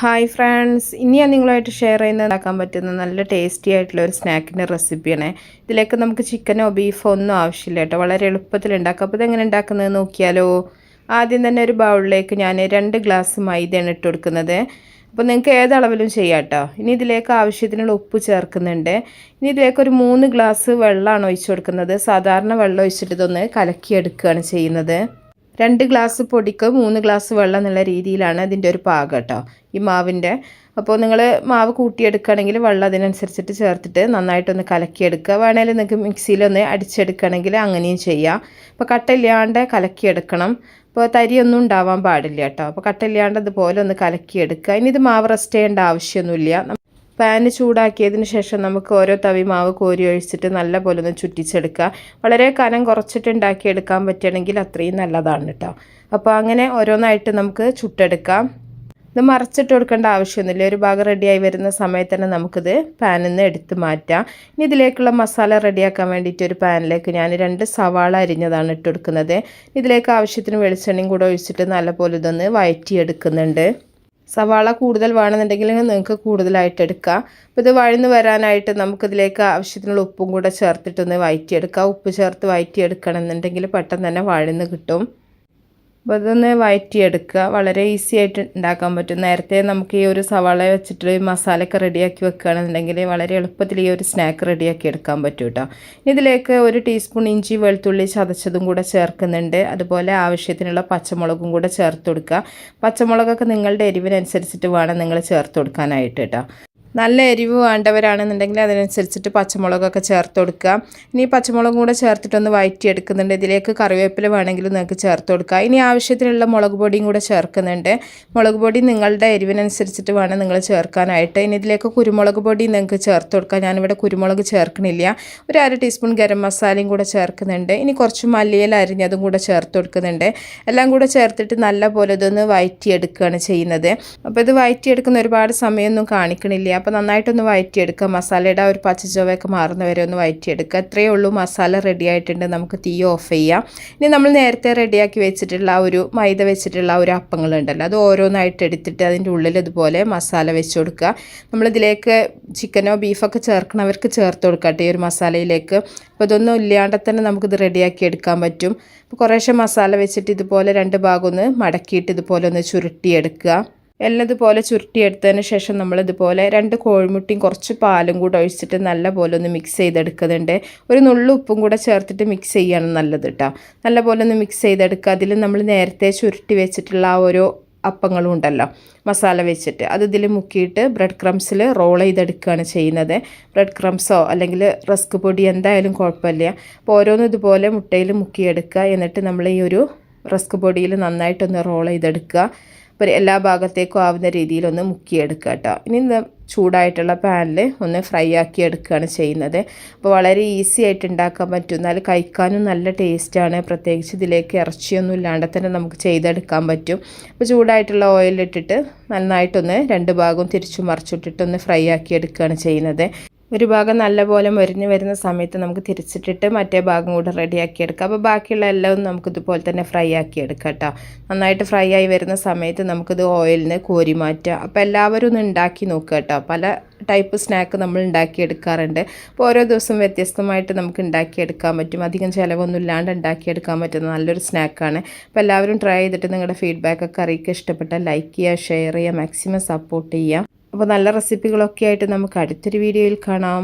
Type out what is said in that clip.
Hi friends ഇനി ഞാൻ നിങ്ങളുമായിട്ട് ഷെയർ ചെയ്യുന്ന ഉണ്ടാക്കാൻ പറ്റുന്ന നല്ല ടേസ്റ്റി ആയിട്ടുള്ള ഒരു സ്നാക്കിന്റെ റെസിപ്പിയാണ് ഇതിലേക്ക് നമുക്ക് ചിക്കനോ ബീഫോ ഒന്നും ആവശ്യമില്ല കേട്ടോ. വളരെ എളുപ്പത്തിൽ ഉണ്ടാക്കാം. അപ്പോൾ ഇതെങ്ങനെ ഉണ്ടാക്കുന്നത് നോക്കിയാലോ? ആദ്യം തന്നെ ഒരു ബൗളിലേക്ക് ഞാൻ രണ്ട് ഗ്ലാസ് മൈദയാണ് ഇട്ട് കൊടുക്കുന്നത്. അപ്പോൾ നിങ്ങൾക്ക് ഏത് ചെയ്യാം കേട്ടോ. ഇനി ഇതിലേക്ക് ആവശ്യത്തിനുള്ള ഉപ്പ് ചേർക്കുന്നുണ്ട്. ഇനി ഇതിലേക്ക് ഒരു മൂന്ന് ഗ്ലാസ് വെള്ളമാണ് ഒഴിച്ചു കൊടുക്കുന്നത്. സാധാരണ വെള്ളം ഒഴിച്ചിട്ട് ഇതൊന്ന് കലക്കിയെടുക്കുകയാണ് ചെയ്യുന്നത്. രണ്ട് ഗ്ലാസ് പൊടിക്ക് മൂന്ന് ഗ്ലാസ് വെള്ളം എന്നുള്ള രീതിയിലാണ് അതിന്റെ ഒരു പാകം കേട്ടോ ഈ മാവിന്റെ. അപ്പോൾ നിങ്ങൾ മാവ് കൂട്ടിയെടുക്കുകയാണെങ്കിൽ വെള്ളം അതിനനുസരിച്ചിട്ട് ചേർത്തിട്ട് നന്നായിട്ടൊന്ന് കലക്കിയെടുക്കുക. വേണമെങ്കിൽ നിങ്ങൾക്ക് മിക്സിയിലൊന്ന് അടിച്ചെടുക്കുകയാണെങ്കിൽ അങ്ങനെയും ചെയ്യാം. അപ്പോൾ കട്ടില്ലാണ്ട് കലക്കിയെടുക്കണം. അപ്പോൾ തരിയൊന്നും ഉണ്ടാവാൻ പാടില്ല കേട്ടോ. അപ്പോൾ കട്ടില്ലാണ്ട് അതുപോലെ ഒന്ന് കലക്കിയെടുക്കുക. ഇനി ഇത് മാവ് റെസ്റ്റ് ചെയ്യേണ്ട ആവശ്യമൊന്നുമില്ല. പാന് ചൂടാക്കിയതിന് ശേഷം നമുക്ക് ഓരോ തവി മാവ് കോരി ഒഴിച്ചിട്ട് നല്ല പോലെ ഒന്ന് ചുറ്റിച്ചെടുക്കുക. വളരെ കനം കുറച്ചിട്ടുണ്ടാക്കി ഉണ്ടാക്കിയെടുക്കാൻ പറ്റുകയാണെങ്കിൽ അത്രയും നല്ലതാണ് കേട്ടോ. അപ്പോൾ അങ്ങനെ ഓരോന്നായിട്ട് നമുക്ക് ചുട്ടെടുക്കാം. ഇത് മറച്ചിട്ട് കൊടുക്കേണ്ട ആവശ്യമൊന്നുമില്ല. ഒരു ഭാഗം റെഡിയായി വരുന്ന സമയത്ത് തന്നെ നമുക്കിത് പാനിൽ നിന്ന് എടുത്ത് മാറ്റാം. ഇനി ഇതിലേക്കുള്ള മസാല റെഡിയാക്കാൻ വേണ്ടിയിട്ട് ഒരു പാനിലേക്ക് ഞാൻ രണ്ട് സവാള അരിഞ്ഞതാണ് ഇട്ട് കൊടുക്കുന്നത്. ഇതിലേക്ക് ആവശ്യത്തിന് വെളിച്ചെണ്ണയും കൂടെ ഒഴിച്ചിട്ട് നല്ലപോലെ ഇതൊന്ന് വയറ്റിയെടുക്കുന്നുണ്ട്. സവാള കൂടുതൽ വേണമെന്നുണ്ടെങ്കിൽ നിങ്ങൾക്ക് കൂടുതലായിട്ട് എടുക്കാം. അപ്പോൾ ഇത് വഴന്ന് വരാനായിട്ട് നമുക്കിതിലേക്ക് ആവശ്യത്തിനുള്ള ഉപ്പും കൂടെ ചേർത്തിട്ടൊന്ന് വഴറ്റിയെടുക്കാം ഉപ്പ് ചേർത്ത് വയറ്റിയെടുക്കണം എന്നുണ്ടെങ്കിൽ പെട്ടെന്ന് തന്നെ വഴന്ന് കിട്ടും. അപ്പോൾ അതൊന്ന് വഴറ്റിയെടുക്കുക വളരെ ഈസി ആയിട്ട് ഉണ്ടാക്കാൻ പറ്റും. നേരത്തെ നമുക്ക് ഈ ഒരു സവാള വെച്ചിട്ട് മസാലയൊക്കെ റെഡിയാക്കി വെക്കുകയാണെന്നുണ്ടെങ്കിൽ വളരെ എളുപ്പത്തിൽ ഈ ഒരു സ്നാക്ക് റെഡിയാക്കി എടുക്കാൻ പറ്റും കേട്ടോ. ഇതിലേക്ക് ഒരു ടീസ്പൂൺ ഇഞ്ചി വെളുത്തുള്ളി ചതച്ചതും കൂടെ ചേർക്കുന്നുണ്ട്. അതുപോലെ ആവശ്യത്തിനുള്ള പച്ചമുളകും കൂടെ ചേർത്ത് കൊടുക്കുക. പച്ചമുളകൊക്കെ നിങ്ങളുടെ എരിവിനനുസരിച്ചിട്ട് വേണം നിങ്ങൾ ചേർത്ത് കൊടുക്കാനായിട്ട് കേട്ടോ. നല്ല എരിവ് വേണ്ടവരാണെന്നുണ്ടെങ്കിൽ അതിനനുസരിച്ചിട്ട് പച്ചമുളകൊക്കെ ചേർത്ത് കൊടുക്കുക. ഇനി പച്ചമുളകും കൂടെ ചേർത്തിട്ടൊന്ന് വയറ്റിയെടുക്കുന്നുണ്ട്. ഇതിലേക്ക് കറിവേപ്പില വേണമെങ്കിലും നിങ്ങൾക്ക് ചേർത്ത് കൊടുക്കുക ഇനി ആവശ്യത്തിനുള്ള മുളക് പൊടിയും കൂടെ ചേർക്കുന്നുണ്ട്. മുളക് പൊടി നിങ്ങളുടെ എരിവിനനുസരിച്ചിട്ട് വേണം നിങ്ങൾ ചേർക്കാനായിട്ട്. ഇനി ഇതിലേക്ക് കുരുമുളക് പൊടി നിങ്ങൾക്ക് ചേർത്ത് കൊടുക്കുക ഞാനിവിടെ കുരുമുളക് ചേർക്കണില്ല. ഒരു അര ടീസ്പൂൺ ഗരം മസാലയും കൂടെ ചേർക്കുന്നുണ്ട്. ഇനി കുറച്ച് മല്ലിയില അരിഞ്ഞതും കൂടെ ചേർത്ത് കൊടുക്കുന്നുണ്ട്. എല്ലാം കൂടെ ചേർത്തിട്ട് നല്ല പോലെ ഇതൊന്ന് വയറ്റിയെടുക്കുകയാണ് ചെയ്യുന്നത്. അപ്പോൾ ഇത് വയറ്റിയെടുക്കുന്ന ഒരുപാട് സമയമൊന്നും കാണിക്കണില്ല. അപ്പോൾ നന്നായിട്ടൊന്ന് വയറ്റിയെടുക്കുക മസാലയുടെ ആ ഒരു പച്ചച്ചുവയൊക്കെ മാറുന്ന വരെ ഒന്ന് വയറ്റിയെടുക്കുക അത്രയേ ഉള്ളൂ. മസാല റെഡി ആയിട്ടുണ്ട്. നമുക്ക് തീ ഓഫ് ചെയ്യാം. ഇനി നമ്മൾ നേരത്തെ റെഡിയാക്കി വെച്ചിട്ടുള്ള ആ ഒരു മൈദ വെച്ചിട്ടുള്ള ആ ഒരു അപ്പങ്ങളുണ്ടല്ലോ. അത് ഓരോന്നായിട്ട് എടുത്തിട്ട് അതിന്റെ ഉള്ളിൽ ഇതുപോലെ മസാല വെച്ച് കൊടുക്കുക നമ്മളിതിലേക്ക് ചിക്കനോ ബീഫൊക്കെ ചേർക്കണവർക്ക് ചേർത്ത് കൊടുക്കട്ടെ ഈ ഒരു മസാലയിലേക്ക്. അപ്പോൾ ഇതൊന്നും ഇല്ലാണ്ട് തന്നെ നമുക്കിത് റെഡിയാക്കി എടുക്കാൻ പറ്റും. അപ്പോൾ കുറേശ്ശെ മസാല വെച്ചിട്ട് ഇതുപോലെ രണ്ട് ഭാഗം ഒന്ന് മടക്കിയിട്ട് ഇതുപോലെ ഒന്ന് ചുരുട്ടിയെടുക്കുക എല്ലാം ഇതുപോലെ ചുരുട്ടിയെടുത്തതിന് ശേഷം നമ്മളിതുപോലെ രണ്ട് കോഴിമുട്ടിയും കുറച്ച് പാലും കൂടെ ഒഴിച്ചിട്ട് നല്ല പോലെ ഒന്ന് മിക്സ് ചെയ്തെടുക്കുന്നുണ്ട്. ഒരു നുള്ളു ഉപ്പും കൂടെ ചേർത്തിട്ട് മിക്സ് ചെയ്യാണ് നല്ലത് കേട്ടോ നല്ല പോലെ ഒന്ന് മിക്സ് ചെയ്തെടുക്കുക. അതിൽ നമ്മൾ നേരത്തെ ചുരുട്ടി വെച്ചിട്ടുള്ള ആ ഓരോ അപ്പങ്ങളും ഉണ്ടല്ലോ മസാല വെച്ചിട്ട്. അത് ഇതിൽ മുക്കിയിട്ട് ബ്രെഡ് ക്രംസിൽ റോൾ ചെയ്തെടുക്കുകയാണ് ചെയ്യുന്നത്. ബ്രെഡ് ക്രംസോ അല്ലെങ്കിൽ റസ്ക് പൊടി എന്തായാലും കുഴപ്പമില്ല. അപ്പോൾ ഓരോന്നും ഇതുപോലെ മുട്ടയിൽ മുക്കിയെടുക്കുക. എന്നിട്ട് നമ്മൾ ഈ ഒരു റസ്ക് പൊടിയിൽ നന്നായിട്ടൊന്ന് റോൾ ചെയ്തെടുക്കുക. അപ്പോൾ എല്ലാ ഭാഗത്തേക്കും ആവുന്ന രീതിയിലൊന്ന് മുക്കിയെടുക്കുക കേട്ടോ. ഇനി ചൂടായിട്ടുള്ള പാനിൽ ഒന്ന് ഫ്രൈ ആക്കി എടുക്കുകയാണ് ചെയ്യുന്നത്. അപ്പോൾ വളരെ ഈസി ആയിട്ട് ഉണ്ടാക്കാൻ പറ്റും. എന്നാൽ കഴിക്കാനും നല്ല ടേസ്റ്റാണ് പ്രത്യേകിച്ച് ഇതിലേക്ക് ഇറച്ചിയൊന്നും ഇല്ലാണ്ട് തന്നെ നമുക്ക് ചെയ്തെടുക്കാൻ പറ്റും. അപ്പോൾ ചൂടായിട്ടുള്ള ഓയിലിട്ടിട്ട് നന്നായിട്ടൊന്ന് രണ്ട് ഭാഗവും തിരിച്ചു മറിച്ചിട്ടിട്ടൊന്ന് ഫ്രൈ ആക്കി എടുക്കുകയാണ് ചെയ്യുന്നത്. ഒരു ഭാഗം നല്ലപോലെ മുരിഞ്ഞ് വരുന്ന സമയത്ത് നമുക്ക് തിരിച്ചിട്ടിട്ട് മറ്റേ ഭാഗം കൂടെ റെഡിയാക്കി എടുക്കാം അപ്പോൾ ബാക്കിയുള്ള എല്ലാം നമുക്ക് ഇതുപോലെ തന്നെ ഫ്രൈ ആക്കി എടുക്കാം കേട്ടോ. നന്നായിട്ട് ഫ്രൈ ആയി വരുന്ന സമയത്ത് നമുക്കിത് ഓയിലിൽ നിന്ന് കോരി മാറ്റുക. അപ്പോൾ എല്ലാവരും ഒന്ന് ഉണ്ടാക്കി നോക്കുക കേട്ടോ. പല ടൈപ്പ് സ്നാക്ക് നമ്മൾ ഉണ്ടാക്കിയെടുക്കാറുണ്ട്. അപ്പോൾ ഓരോ ദിവസവും വ്യത്യസ്തമായിട്ട് നമുക്ക് ഉണ്ടാക്കിയെടുക്കാൻ പറ്റും. അധികം ചിലവൊന്നും ഇല്ലാണ്ട് ഉണ്ടാക്കിയെടുക്കാൻ പറ്റുന്ന നല്ലൊരു സ്നാക്കാണ്. അപ്പോൾ എല്ലാവരും ട്രൈ ചെയ്തിട്ട് നിങ്ങളുടെ ഫീഡ്ബാക്കൊക്കെ അറിയിക്കുക. ഇഷ്ടപ്പെട്ടാൽ ലൈക്ക് ചെയ്യുക ഷെയർ ചെയ്യുക മാക്സിമം സപ്പോർട്ട് ചെയ്യുക. അപ്പോൾ നല്ല റെസിപ്പികളൊക്കെ ആയിട്ട് നമുക്ക് അടുത്തൊരു വീഡിയോയിൽ കാണാം.